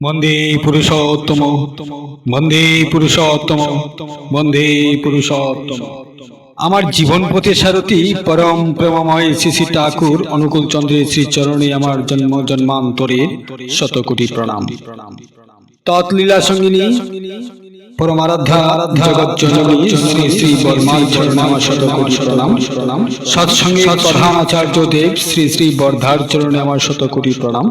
বন্দে পুরুষোত্তম বন্দে পুরুষোত্তম বন্দে পুরুষোত্তম। আমার জীবন পথে সারথী পরম প্রেমময় শ্রী শ্রী ঠাকুর অনুকূল চন্দ্রের শ্রী চরণে আমার জন্ম জন্মান্তরে শতকোটি প্রণাম। তৎলীলা সঙ্গিনী পরমারাধ্যা জগৎ জননী শ্রী শ্রী বর্মার চরণে আমার শত কোটি প্রণাম। প্রণাম সৎসঙ্গে প্রধান আচার্য দেব শ্রী শ্রী বর্ধার চরণে আমার শতকোটি প্রণাম।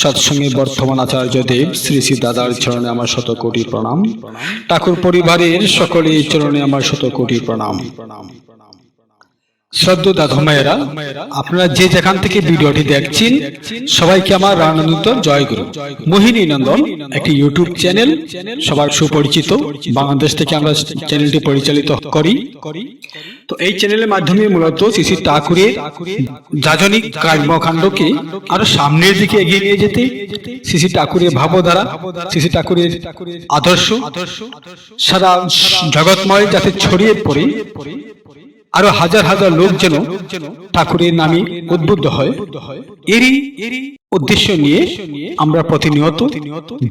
সৎসঙ্গে বর্তমান আচার্য দেব শ্রী শ্রী দাদার চরণে আমার শতকোটি প্রণাম। ঠাকুর পরিবারের সকলের চরণে আমার শতকোটি প্রণাম প্রণাম। শ্রদ্ধ দাদু মায়েরা, আপনারা যে যেখান থেকে ভিডিওটি দেখছেন, সবাইকে আমার রানানন্দ জয় গুরু। মোহিনী নন্দন, একটি ইউটিউব চ্যানেল সবার সুপরিচিত। বাংলাদেশ থেকে আমরা চ্যানেলটি পরিচালিত করি। তো এই চ্যানেলের মাধ্যমে মূলত শ্রী ঠাকুরের যাজনিক কর্মকাণ্ডকে আরও সামনের দিকে এগিয়ে নিয়ে যেতে শ্রী ঠাকুরের ভাবধারা শ্রী ঠাকুরের আদর্শ, সারা জগৎময় যাতে ছড়িয়ে পড়ে আরও হাজার হাজার লোক যেন ঠাকুরের নামে উদ্বুদ্ধ হয়। এরই উদ্দেশ্য নিয়ে আমরা প্রতিনিয়ত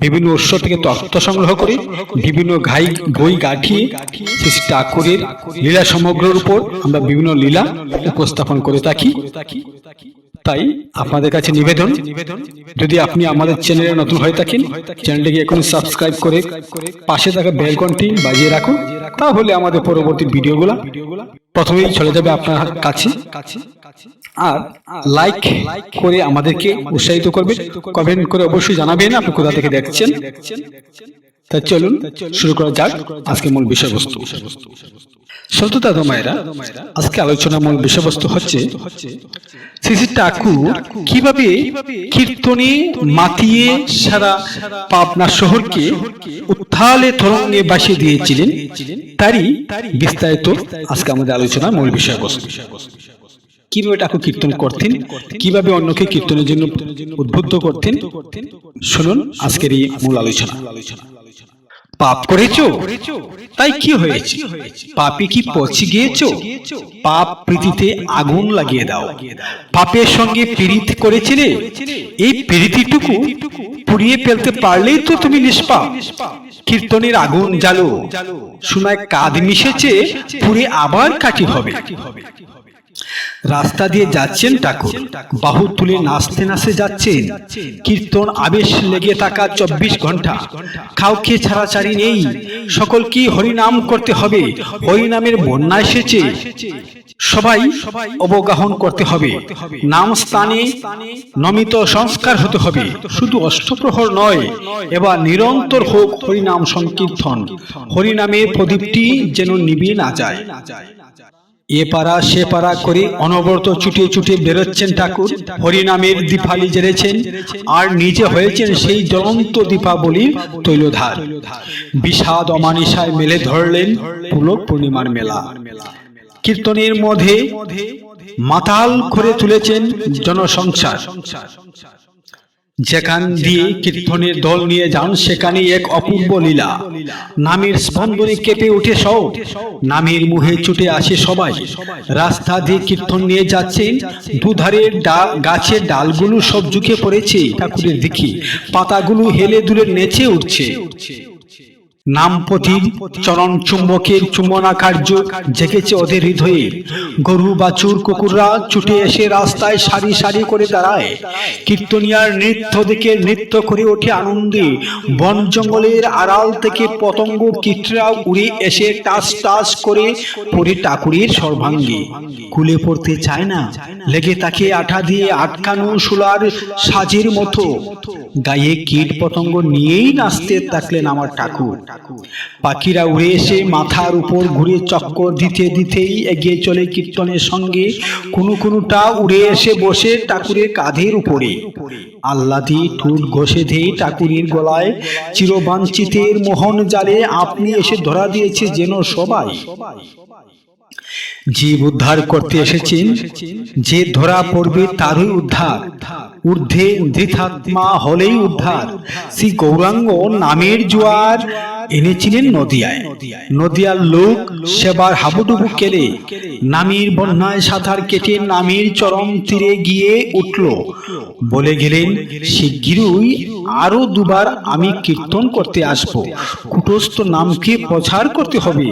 বিভিন্ন উৎস থেকে তথ্য সংগ্রহ করে বিভিন্ন ঘাই বই গাঠিয়ে শ্রী ঠাকুরের লীলা সমগ্রের উপর আমরা বিভিন্ন লীলা উপস্থাপন করে থাকি। তাই আপনাদের কাছে নিবেদন, যদি আপনি আমাদের চ্যানেলে নতুন হয়ে থাকেন, চ্যানেলটিকে এখন সাবস্ক্রাইব করে পাশে থাকা বেল ঘন্টি বাজিয়ে রাখুন, তাহলে আমাদের পরবর্তী ভিডিওগুলো প্রথমেই চলে যাবে আপনার কাছে। আর লাইক করে আমাদেরকে উৎসাহিত করবেন। কমেন্ট করে অবশ্যই জানাবেন আপনি কোথা থেকে দেখছেন। তা চলুন, শুরু করা যাক আজকে মূল বিষয়বস্তু। সত্যতা মায়েরা। আজকে আলোচনার মূল বিষয়বস্তু হচ্ছে শ্রী ঠাকুর কীভাবে কীর্তনে মাতিয়ে সারা পাবনা শহরকে উত্থালে তরঙ্গে বাসিয়ে দিয়েছিলেন, তারই বিস্তারিত আজকে আমাদের আলোচনার মূল বিষয়বস্তু। কীভাবে ঠাকুর কীর্তন করতেন, কীভাবে অন্যকে কীর্তনের জন্য উদ্বুদ্ধ করতেন, শুনুন আজকের এই মূল আলোচনা। পাপ করেছ? তাই কি হয়েছে? পাপে কি পচে গিয়েছো? পাপ প্রীতিতে আগুন লাগিয়ে দাও। পাপের সঙ্গে পীড়িত করেছিলে? এই পীড়িতিটুকু পুড়িয়ে ফেলতে পারলেই তো তুমি নিষ্পাপ। কীর্তনের আগুন জ্বালো। শোনায় কাঁধ মিশেছে পুড়ে আবার কাটি হবে। রাস্তা দিয়ে যাচ্ছেন ঠাকুর। বাহু তুলে নাচতে নাচতে যাচ্ছেন। কীর্তন আবেশ লেগে থাকা চব্বিশ ঘণ্টা কাউকে ছাড়াছাড়ি নেই। সকলকে হরিনাম করতে হবে। হরিনামের বন্যা এসেছে। সবাই অবগাহন করতে হবে। নাম স্থানে নমিত সংস্কার হতে হবে। শুধু অষ্টপ্রহর নয়, এবার নিরন্তর হোক হরিনাম সংকীর্তন। হরিনামের প্রদীপটি যেন নিবি না যায়। এ পাড়া সে পাড়া করে অনবরত চুটিয়ে চুটিয়ে বেরোচ্ছেন ঠাকুর। হরিনামের দীপালি জেরেছেন আর নিজে হয়েছেন সেই জ্বলন্ত দীপাবলির তৈলধার। বিষাদ অমানিসায় মেলে ধরলেন পুলক পূর্ণিমার মেলা। কীর্তনের মধ্যে মাতাল করে তুলেছেন জনসংসার। যেখান দিয়ে কীর্তনের দল নিয়ে যান সেখানে এক অপূর্ব লীলা। নামের স্পন্দনে কেঁপে উঠে সব। নামের মুহে ছুটে আসে সবাই। রাস্তা দিয়ে কীর্তন নিয়ে যাচ্ছেন। দুধারের ডাল গাছের ডালগুলো সব ঝুঁকে পড়েছে ঠাকুরের দিকে। পাতাগুলো হেলে দুলে নেচে উঠছে। নামপতির চরণ চুম্বকের চুম্বনা কার্য জেগেছে ওদের হৃদয়ে। গরু, বাছুর, কুকুররা ছুটে এসে রাস্তায় সারি সারি করে দাঁড়ায়। কীর্তনিয়ার নৃত্য দেখে নৃত্য করে ওঠে আনন্দে। বন জঙ্গলের আড়াল থেকে পতঙ্গ কীটরা উড়ে এসে টাস টাস করে পড়ে টাকুরের সর্বাঙ্গে। কুলে পড়তে চায় না, লেগে তাকে আঠা দিয়ে আটকানো শুলার সাজের মতো। গায়ে কীট পতঙ্গ নিয়েই নাচতে থাকলেন আমার ঠাকুর। পাখিরা উড়ে এসে মাথার উপর ঘুরে চক্কর দিতে দিতেই এগিয়ে চলে কীর্তনের সঙ্গে। কোনো কোনোটা উড়ে এসে বসে ঠাকুরের কাঁধের উপরে। আল্লাদি ঠুট ঘষে দিয়ে ঠাকুরের গলায় চিরবাঞ্চিতের মোহন জালে আপনি এসে ধরা দিয়েছে যেন সবাই। জীব উদ্ধার করতে এসেছেন, যে ধরা পড়বে তারই উদ্ধার। ঊর্ধ্বে ধৃতাত্মা হলেই উদ্ধার। শ্রী গৌরাঙ্গ নামের জোয়ার এনেছিলেন নদিয়ায়। নদিয়ার লোক সেবার হাবুডুবু কেড়ে নামির বন্যায় সাঁতার কেটে নামের চরম তীরে গিয়ে উঠল। বলে গেলেন, শিগগিরই আরও দুবার আমি কীর্তন করতে আসব। কুটস্থ নামকে প্রচার করতে হবে।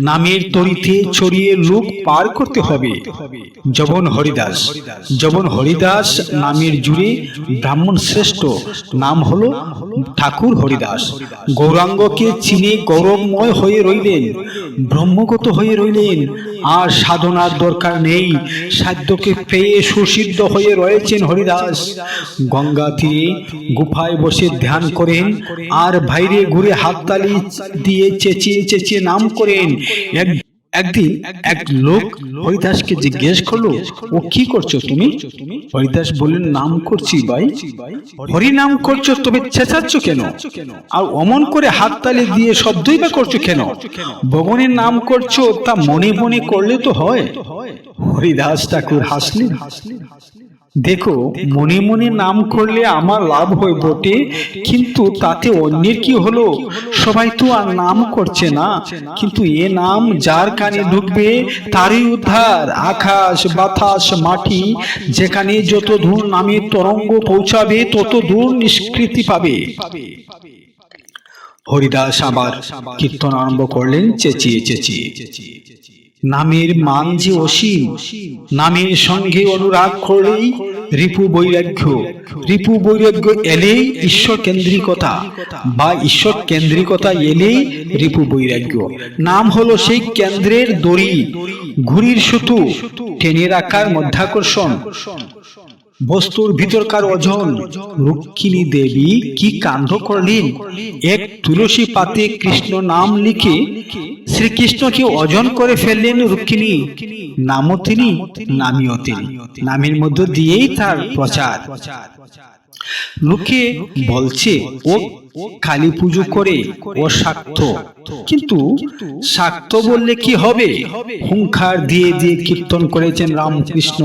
নামের তরিতে ছড়িয়ে লোক পার করতে হবে। জবন হরিদাস জবন হরিদাস নামের জুড়ে ব্রাহ্মণ শ্রেষ্ঠ নাম হলো ঠাকুর হরিদাস। গৌরাঙ্গকে চিনে গৌরবময় হয়ে রইলেন, ব্রহ্মগত হয়ে রইলেন, আর সাধনার দরকার নেই, সাধ্যকে পেয়ে সুসিদ্ধ হয়ে রয়েছেন হরিদাস। গঙ্গা তীরে গুফায় বসে ধ্যান করেন, আর বাইরে ঘুরে হাততালি দিয়ে চেঁচিয়ে চেঁচিয়ে নাম করেন এক একদিন এক লোক হরিদাসকে জিজ্ঞেস করল, ও কি করছ তুমি? হরিদাস বললেন, নাম করছি ভাই। হরি নাম করছ তুমি চেঁচাচ্ছ কেন? আর অমন করে হাততালি দিয়ে শব্দই বা করছ কেন? ভগবানের নাম করছ, তা মনে মনে করলে তো হয়। হরিদাস ঠাকুর হাসলেন হাসলেন। দেখো মনে মনে নাম করলে আমার লাভ হয় বটে কিন্তু তাতে অন্যের কি হলো? সবাই তো আর নাম করছে না কিন্তু এ নাম যার কানে ঢুকবে তারই উদ্ধার আকাশ বাতাস মাটি যেখানে যত দূর নামের তরঙ্গ পৌঁছাবে তত দূর নিষ্কৃতি পাবে। হরিদাস আবার কীর্তন আরম্ভ করলেন চেঁচিয়ে চেঁচিয়ে। নামের মান যে অসীম, নামের সঙ্গে অনুরাগ করেই রিপু বৈরাগ্য। রিপু বৈরাগ্য এলেই ঈশ্বর কেন্দ্রিকতা বা ঈশ্বর কেন্দ্রিকতা এলেই রিপু বৈরাগ্য। নাম হলো সেই কেন্দ্রের দড়ি, ঘুড়ির সুতু, টেনে রাখার মধ্যাকর্ষণ। বস্তুর ভিতরকার ওজন, রুক্মিণী দেবী কি কাণ্ড করলেন? এক তুলসী পাতে কৃষ্ণ নাম লিখে শ্রীকৃষ্ণকে অজন করে ফেললেন রুক্ষিণী নামও তিনি, নামিও তিনি। নামের মধ্য দিয়েই তার প্রচার। লোকে বলছে, ও কালী পুজো করে ও শাক্ত কিন্তু শাক্ত বললে কি হবে? হুঙ্কার দিয়ে দিয়ে কীর্তন করেছেন রামকৃষ্ণ,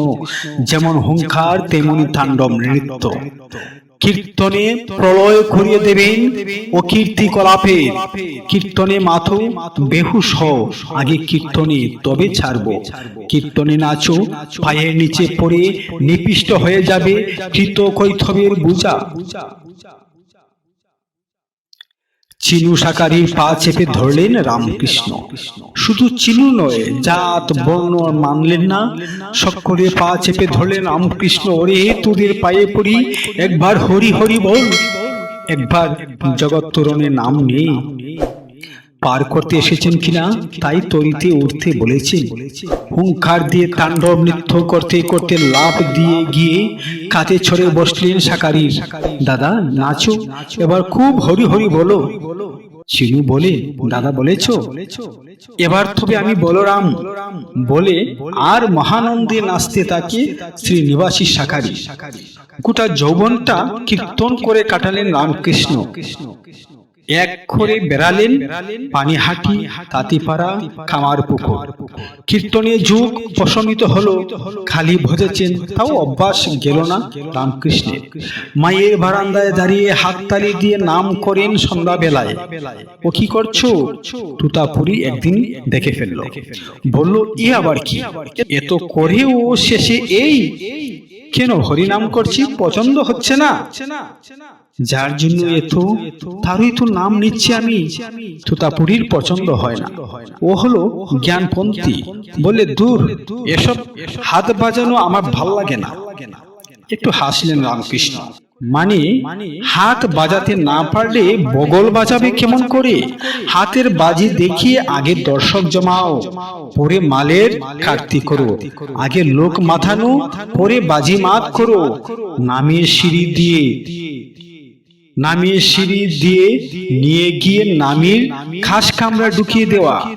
যেমন হুঙ্কার, তেমনি তাণ্ডব নৃত্য। কীর্তনে প্রলয় করিয়ে দেবেন ও কীর্তি কলাপে কীর্তনে মাথো, বেহুশ হও, আগে কীর্তনে তবে ছাড়বো। কীর্তনে নাচো, পায়ের নিচে পড়ে নিপিষ্ট হয়ে যাবে কৃত কৈথবের বুঝা। চিনু সাকারির পা চেপে ধরলেন রামকৃষ্ণ। শুধু চিনু নয়, জাত, বর্ণ মানলেন না সকলে পা চেপে ধরলেন রামকৃষ্ণ, ওরে, তোদের পায়ে পড়ি, একবার হরি হরি বল, একবার জগৎ তরণে নাম নেই পার করতে এসেছেন কিনা, তাই তরিতে উঠতে বলেছেন। হুঙ্কার দিয়ে তাণ্ডব নৃত্য করতে করতে লাভ দিয়ে গিয়ে কাতে ছড়ে বসলেন সাকারির দাদা, নাচো। এবার খুব হরি হরি বলো। চিনু বলে, দাদা বলেছ? এবার তবে আমি বলরাম। বলে আর মহানন্দে নাচতে তাকে শ্রীনিবাসী সাকারি গোটা যৌবনটা কীর্তন করে কাটালেন রামকৃষ্ণ। এক করে বেড়ালেন পানিহাটি তাঁতিপাড়া কামার পুকুর। কীর্তনে যুগ প্রশমিত হলো, খালি ভজেছেন, তাও অভ্যাস গেল না রামকৃষ্ণের। মায়ের বারান্দায় দাঁড়িয়ে হাততালি দিয়ে নাম করেন সন্ধ্যাবেলায়। ও কি করছ? তুতাপুরি একদিন দেখে ফেলল। বলল, এ আবার কি? এত করেও শেষে এই। কেন হরিনাম করছি? পছন্দ হচ্ছে না। যার জন্য এত তারই তো নাম নিচ্ছি আমি। তুতাপুরীর পছন্দ হয় না। ও হলো জ্ঞানপন্থী। বলে, দূর, এসব হাত বাজানো আমার ভালো লাগে না। একটু হাসলেন রামকৃষ্ণ। মানে হাত বাজাতে না পারলে বগল বাজাবে কেমন করে? হাতের বাজি দেখিয়ে আগে দর্শক জমাও, পরে মালের কাটতি করো। আগে লোক মাথানো, পরে বাজি মাত করো। নামের সিঁড়ি দিয়ে নামিয়ে সিঁড়ি দিয়ে নিয়ে গিয়ে নামির খাস কামরা ঢুকিয়ে দেওয়া।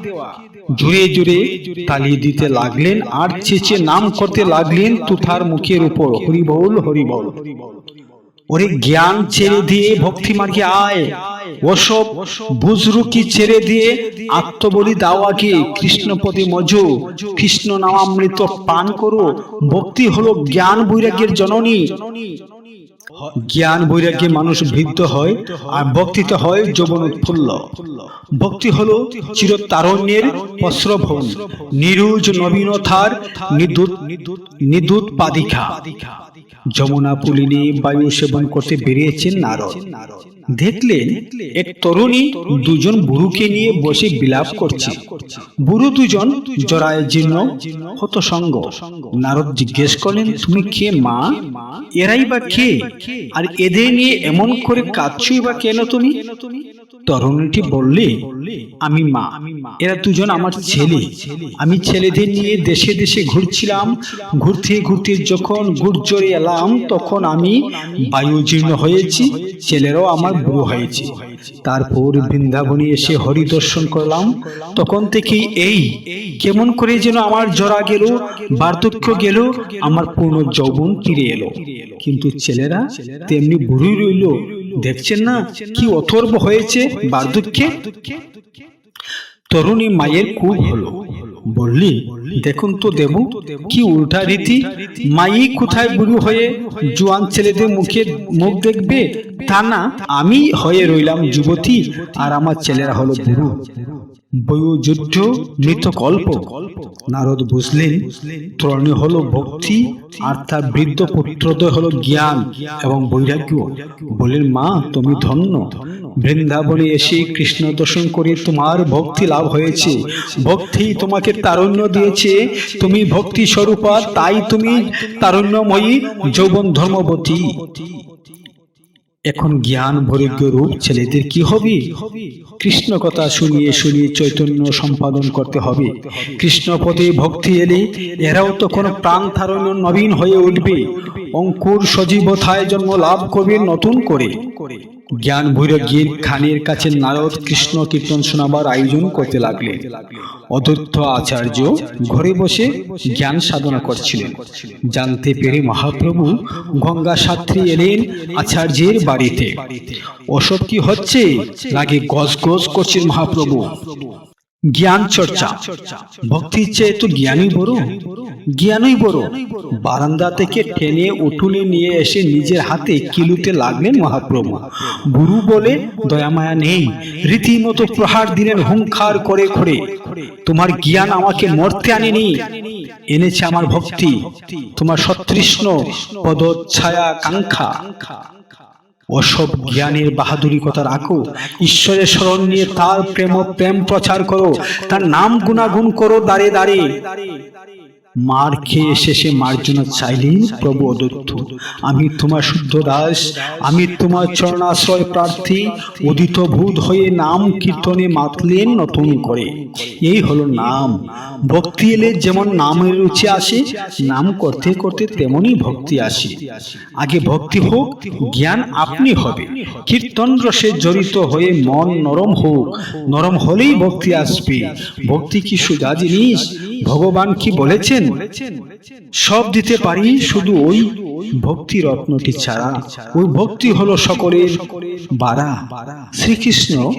জুড়ে জুড়ে তালি দিতে লাগলেন আর চেঁচে নাম করতে লাগলেন তুথার মুখের উপর। হরিবল হরিবল। ওরে জ্ঞান ছেড়ে দিয়ে ভক্তি মার্গে আয়। ওসব বুজরুকি ছেড়ে দিয়ে আত্মবলি দাওয়াকে কৃষ্ণপতি মজু। কৃষ্ণ নামামৃত পান করো। ভক্তি হলো জ্ঞান বৈরাগ্যের জননী। জ্ঞান বৈরাগ্যে মানুষ বৃদ্ধ হয় আর ভক্তিতে হয় যৌবন উৎফুল্ল। ভক্তি হলো চিরতারণ্যের প্রস্রভন নিরুজ নবীনথার নিদুত নিদুত পাদিখা যমুনা পুলিনী বায়ু সেবন করতে বেরিয়েছেন নারদ। দেখলেন এক তরুণী দুজন বুড়ুকে নিয়ে বসে বিলাপ করছে। বুড়ো দুজন জরায় জীর্ণ হত সঙ্গ নারদ জিজ্ঞেস করলেন, তুমি কে মা? এরাই বা কে? আর এদের নিয়ে এমন করে কাঁদছই বা কেন তুমি? তরুণীটি বললে, আমি মা। এরা দুজন আমার ছেলে। আমি ছেলেদের নিয়ে দেশে দেশে ঘুরছিলাম। ঘুরতে ঘুরতে যখন গুর্জরে এলাম, তখন আমি বায়ুজীর্ণ হয়েছি। ছেলেরাও আমার বুড়ো হয়েছে। তারপর বৃন্দাবনে এসে হরি দর্শন করলাম। তখন থেকে এই, কেমন করে যেন আমার জরা গেল, বার্ধক্য গেল, আমার পূর্ণ যৌবন ফিরে এলো। কিন্তু ছেলেরা তেমনি বুড়োই রইল। দেখছেন না কি অথর্ব হয়েছে বার্ধক্যে? তরুণী মায়ের খুব হলো। বললি, দেখুন তো দেব, কি উল্টা রীতি। মাই কোথায় গুরু হয়ে জোয়ান ছেলেদের মুখে মুখ দেখবে? তা না, আমি হয়ে রইলাম যুবতী, আর আমার ছেলেরা হলো বুড়ো। বয়োযুদ্ধ মৃতকল্প নারদ বুঝলেন তরণী হলো ভক্তি, আর তার বৃদ্ধ পুত্রদয় হলো জ্ঞান এবং বৈরাগ্য। বলেন মা, তুমি ধন্য। বৃন্দাবনে এসে কৃষ্ণ দর্শন করে তোমার ভক্তি লাভ হয়েছে। ভক্তি তোমাকে তারুণ্য দিয়েছে। তুমি ভক্তি স্বরূপা, তাই তুমি তারুণ্যময়ী যৌবন ধর্মবতী। এখন জ্ঞান ভরিজ্ঞ রূপ ছেলেদের কি হবে? কৃষ্ণ কথা শুনিয়ে শুনিয়ে চৈতন্য সম্পাদন করতে হবে। কৃষ্ণ পদে ভক্তি এলে এরাও তো তখন প্রাণ ধারণ নবীন হয়ে উঠবে। অঙ্কুর সজীবতায় জন্ম লাভ করবে নতুন করে। জ্ঞান ভৈরজ্ঞের খানের কাছে নারদ কৃষ্ণ কীর্তন শোনাবার আয়োজন করতে লাগলেন। অদ্বৈত আচার্য ঘরে বসে জ্ঞান সাধনা করছিলেন। জানতে পেরে মহাপ্রভু গঙ্গা সাত্রী এলেন আচার্যের বাড়িতে। ওসব কি হচ্ছে? নাকি গজ গজ করছেন মহাপ্রভু। জ্ঞান চর্চা। ভক্তির চেয়ে তো জ্ঞানই বড়। জ্ঞানই বড়। বারান্দা থেকে টেনে উঠুনে নিয়ে এসে নিজের হাতে কিলুতে লাগলেন মহাপ্রভু। গুরু বলে দয়ামায়া নেই, রীতিমতো প্রহার দিলেন হুঙ্কার করে করে তোমার জ্ঞান আমাকে মরতে আনেনি। এনেছে আমার ভক্তি। তোমার সতৃষ্ণ পদচ্ছায়া কাঙ্ক্ষা। অসব জ্ঞানের বাহাদুরি কথা রাখো। ঈশ্বরের স্মরণ নিয়ে তার প্রেম প্রেম প্রচার করো। তার নাম গুণাগুণ করো দাঁড়ে দাঁড়ে। মার খেয়ে শেষে মার্জনা চাইলেন প্রভু অদত্ত আমি তোমার শুদ্ধ দাস, আমি তোমার চরণাশ্রয় প্রার্থী, উদিত ভূত হয়ে নাম কীর্তনে মাতলেন নতুন করে। এই হলো নাম। ভক্তি এলে যেমন নামের রুচি আসে, নাম করতে করতে তেমনই ভক্তি আসে। আগে ভক্তি হোক, জ্ঞান আপনি হবে। কীর্তন রসে জড়িত হয়ে মন নরম হোক, নরম হলেই ভক্তি আসবে। ভক্তি কি সুজা জিনিস ভগবান কি বলেছেন? সব দিতে পারি শুধু ওই ভক্তি রত্নটি ছাড়া। ওই ভক্তি হলো সকলের বাড়া শ্রীকৃষ্ণ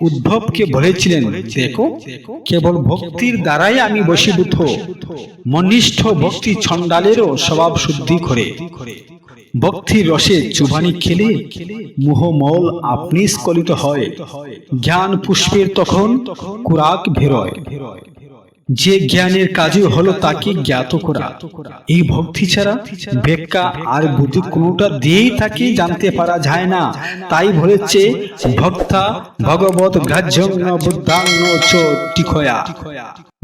উদ্ভবকে বলেছিলেন, দেখো, কেবল ভক্তির দ্বারাই আমি বশীভূত। মনিষ্ঠ ভক্তি ছন্দালেরও স্বভাব শুদ্ধি করে। ভক্তির রসে চুবানি খেলে মোহমল আপনি স্কলিত হয়। জ্ঞান পুষ্পের তখন কুরাক ভেরয়। যে জ্ঞানের কাজই হলো তাকে জ্ঞাত করা। এই ভক্তি ছাড়া ব্যাখ্যা আর বুদ্ধি কোনোটা দিয়েই তাকে জানতে পারা যায় না। তাই বলেছে, ভক্তা ভগবত গ্রাহ্য বুদ্ধাঙ্গ চ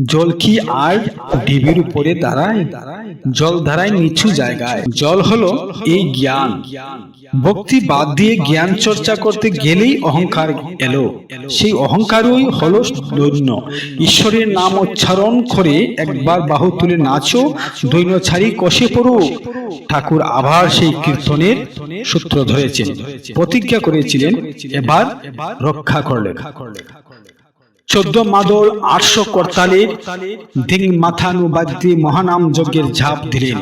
জল কি আর ডিবির উপরে দাঁড়ায়? জল ধারায় নিচু জায়গায়। জল হলো এই জ্ঞান। ভক্তি বাদ দিয়ে জ্ঞান চর্চা করতে গেলেই অহংকার এলো। সেই অহংকারই হলো দৈন্য। ঈশ্বরের নাম উচ্চারণ করে একবার বাহু তুলে নাচো, দৈন্য ছাড়ি কষে পড়ো। ঠাকুর আবার সেই কীর্তনের সূত্র ধরেছেন। প্রতিজ্ঞা করেছিলেন, এবার রক্ষা করলেন। চোদ্দ মাদল আটশো করতালের দিন মাথানু বাদ্যে মহানাম যজ্ঞের ঝাঁপ দিলেন।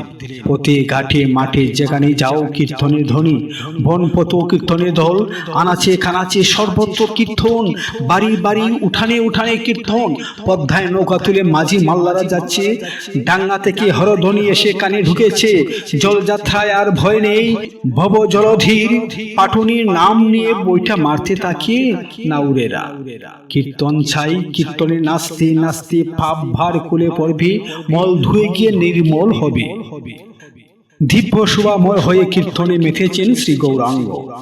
পথে ঘাটে মাঠে যেখানে যাও কীর্তনের ধ্বনি। বন, পত, কীর্তনের দল, আনাচে, খানাচে, সর্বত্র কীর্তন। বাড়ি বাড়ি, উঠানে উঠানে কীর্তন। পদ্মায় নৌকা তুলে মাঝি মাল্লারা যাচ্ছে। ডাঙ্গা থেকে হরধ্বনি এসে কানে ঢুকেছে। জলযাত্রায় আর ভয় নেই। ভব জলধীর পাটুনির নাম নিয়ে বইটা মারতে তাকিয়ে নাউরেরা। কীর্তন ছাই কীর্তনে নাচতে নাচতে পাপ ভার কুলে পড়বে, মল ধুয়ে গিয়ে নির্মল হবে। দিব্য শুভাময় হয়ে কীর্তনে মেতেছেন শ্রী গৌরাঙ্গ।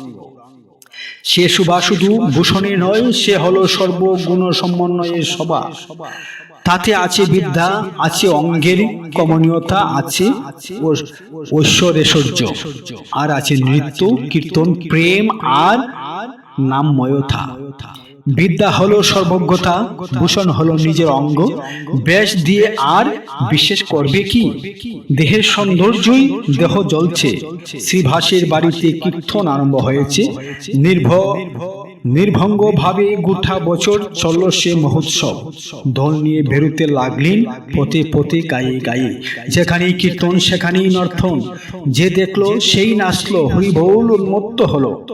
সে শুভা শুধু ভূষণে নয়, সে হলো সর্বগুণ সমন্বয়ের সভা তাতে আছে বিদ্যা, আছে অঙ্গের কমনীয়তা, আছে ঐ- আর আছে নৃত্য, কীর্তন, প্রেম আর নামময়তা। বিদ্যা হলো সর্বজ্ঞতা, ভূষণ হলো নিজের অঙ্গ। বেশ দিয়ে আর বিশেষ করবে কি? দেহের সৌন্দর্যই দেহ জ্বলছে। শ্রীভাসের বাড়িতে কীর্তন আরম্ভ হয়েছে। নির্ভ নির্ভঙ্গ ভাবে গোটা বছর চলল সে মহোৎসব। দল নিয়ে বেরুতে লাগলেন পথে পথে গায়ে গায়ে। যেখানেই কীর্তন, সেখানেই নর্থন। যে দেখল, সেই নাচলো, হরিবৌল উন্মত্ত হলো।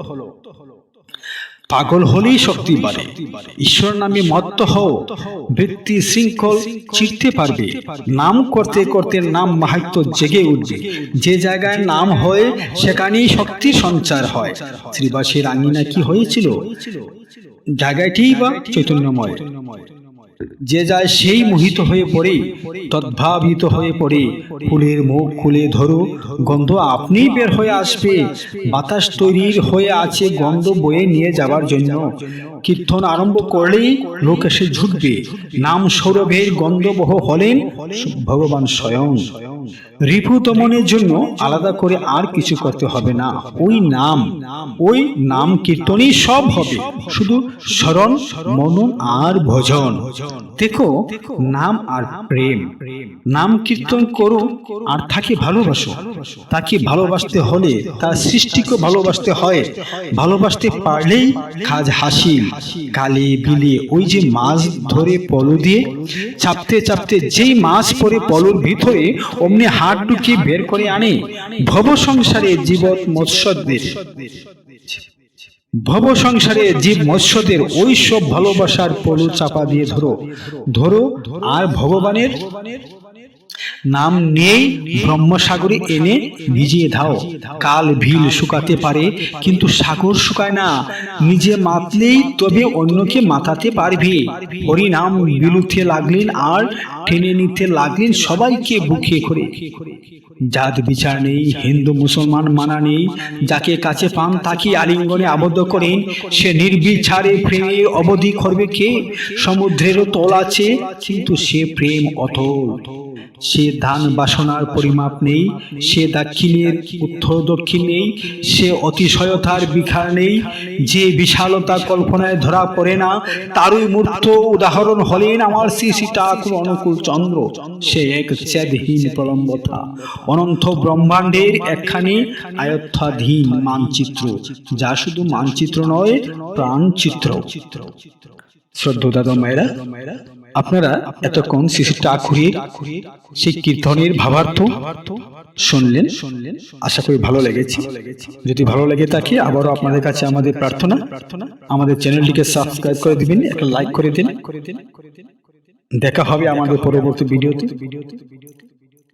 পাগল হলেই শক্তি বাড়ে। ঈশ্বর নামে মত্ত হও। বৃত্তি শৃঙ্খল চিরতে পারবে। নাম করতে করতে নাম মাহাত্ম জেগে উঠবে। যে জায়গায় নাম হয়, সেখানেই শক্তির সঞ্চার হয়। শ্রীবাসীর আঙিনা কি হয়েছিল? জায়গাটিই বা চৈতন্যময়? যে যায় সেই মোহিত হয়ে পড়ে, তদ্ভাবিত হয়ে পড়ে, ফুলের মুখ খুলে ধরো, গন্ধ আপনিই বের হয়ে আসবে, বাতাস তৈরির হয়ে আছে গন্ধ বয়ে নিয়ে যাবার জন্য। কীর্তন আরম্ভ করলেই লোক এসে ঝুটবে নাম সৌরভের গন্ধবহ হলেন ভগবান স্বয়ং। রিপু দমনের জন্য আলাদা করে আর কিছু করতে হবে না, ওই নাম ওই নাম কীর্তনই সব হবে, শুধু স্মরণ, মনন আর ভজন। দেখো নাম আর প্রেম। নাম কীর্তন করো আর তাকে ভালোবাসো। তাকে ভালোবাসতে হলে তার সৃষ্টিকে ভালোবাসতে হয়। ভালোবাসতে পারলেই কাজ হাসিল। কালে বিলে ওই যে মাছ ধরে পলো দিয়ে চাপতে চাপতে যেই মাছ পরে পলোর ভিতরে অমনি হাত ঢুকিয়ে বের করে আনে। ভব সংসারে জীবত মৎস্যদের। ভব সংসারে জীব মৎস্যদের ওই সব ভালোবাসার পলু চাপা দিয়ে ধরো। ধরো আর ভগবানের নাম নেই ব্রহ্মসাগরে এনে ভিজিয়ে দাও। কাল ভিল শুকাতে পারে, কিন্তু সাগর শুকায় না। নিজে মাতলেই তবে অন্যকে মাতাতে পারবে। হরিনাম বিলুতে লাগলেন আর টেনে নিতে লাগলেন সবাইকে বুকে করে। জাত বিচার নেই, হিন্দু মুসলমান মানা নেই। যাকে কাছে পান তাকে আলিঙ্গনে আবদ্ধ করেন। সে নির্বিচারে প্রেমের অবধি করবে কে? সমুদ্রেরও তল আছে, কিন্তু সে প্রেম অতল। সে ধান বাসনার পরিমাপ নেই, সে দাক্ষিণের উত্তর দক্ষিণ নেই, সে অতিশয়তার বিখার নেই, যে বিশালতা কল্পনায় ধরা পড়ে না, তারই মূর্ত উদাহরণ হলেন আমার শ্রী ঠাকুর অনুকূল চন্দ্র। সে এক চ্যাদহীন প্রলম্বতা, অনন্ত ব্রহ্মাণ্ডের একখানি আয়ত্তাধীন মানচিত্র, যা শুধু মানচিত্র নয়, প্রাণচিত্র। শ্রদ্ধ দাদা মায়েরা আপনারা এতক্ষণ শিশু ঠাকুরের সেই কীর্তনের ভাবার্থ শুনলেন শুনলেন আশা করি ভালো লেগেছে। যদি ভালো লেগে থাকে আবারও আপনাদের কাছে আমাদের প্রার্থনা। আমাদের চ্যানেলটিকে সাবস্ক্রাইব করে দিবেন একটা লাইক করে দিন। দেখা হবে আমাদের পরবর্তী ভিডিওতে।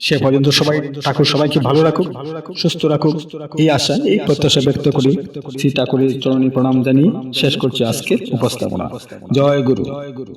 সে পর্যন্ত সবাই ঠাকুর সবাইকে ভালো রাখুক সুস্থ রাখুক এই আশা এই প্রত্যাশা ব্যক্ত করি শ্রী ঠাকুরের চরণী প্রণাম জানিয়ে শেষ করছি আজকের উপস্থাপনা। জয় গুরু। জয় গুরু।